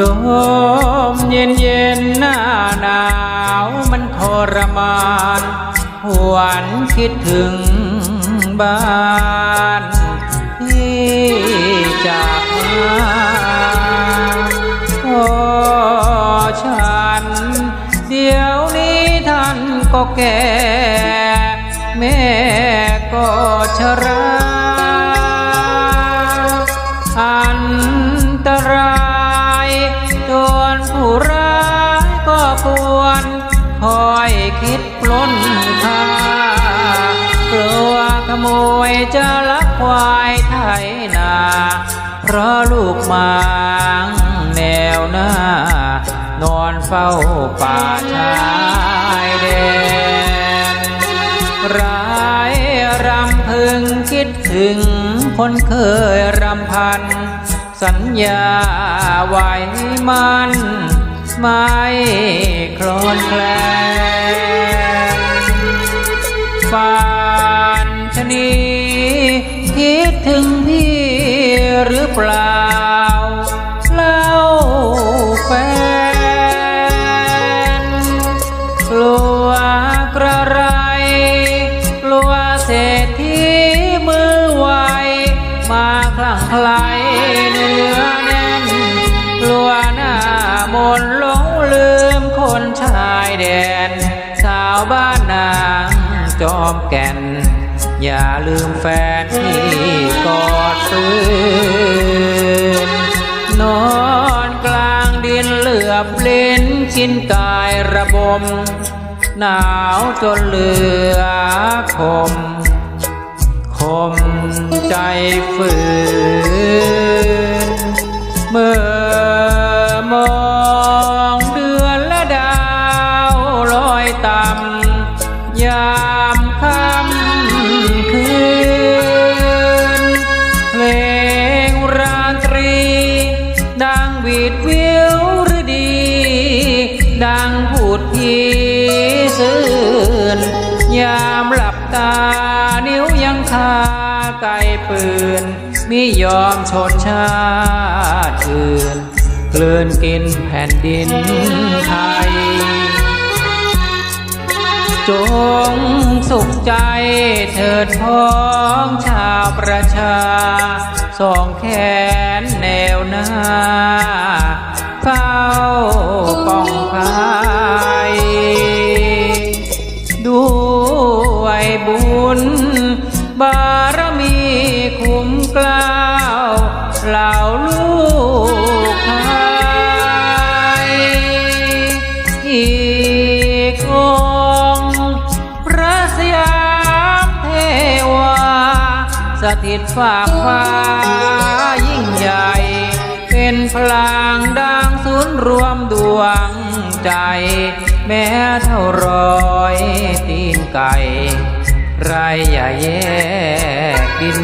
ลมเย็นเย็นๆหน้าหนาวมันทรมานหวนคิดถึงบ้านที่จากมาโอ้ฉัน เดี๋ยวนี้ท่านก็แก่ แม่ก็ชรา คอยคิดปล้นค่ากลัวขโมยจะลักควายไถนา เพราะลูกมางแนวหน้า นอนเฝ้าป่าชายแดนร้ายรำพึงคิดถึงคนเคยรำพัน สัญญาไว้มัน ไม่คลอนแคลนฝันชนีคิดถึงพี่หรือเปล่า ดน สาวบ้านนางจอมแก่น อย่าลืมแฟนที่กอดฟื้นนอนกลางดินเหลือบเล่นชินกายระบม หนาวจนเหลือคม คมใจฝืนเมื่อมอง ดังบีดวิวหรือดี ดังพูดพีสื่นยามหลับตานิ้วยังคาไกลปืนมิยอมชนชาติอื่นกลืนกินแผ่นดินไทย จงสุขใจเถิดพ้องชาวประชา สองแขนแนวหน้าเฝ้าป้องภัยด้วยบุญบาร สถิตฝากฟ้ายิ่งใหญ่ เป็นพลังดังศูนย์รวมดวงใจ แม้เท่ารอยตีนไก่ ไรอย่าแยกดิน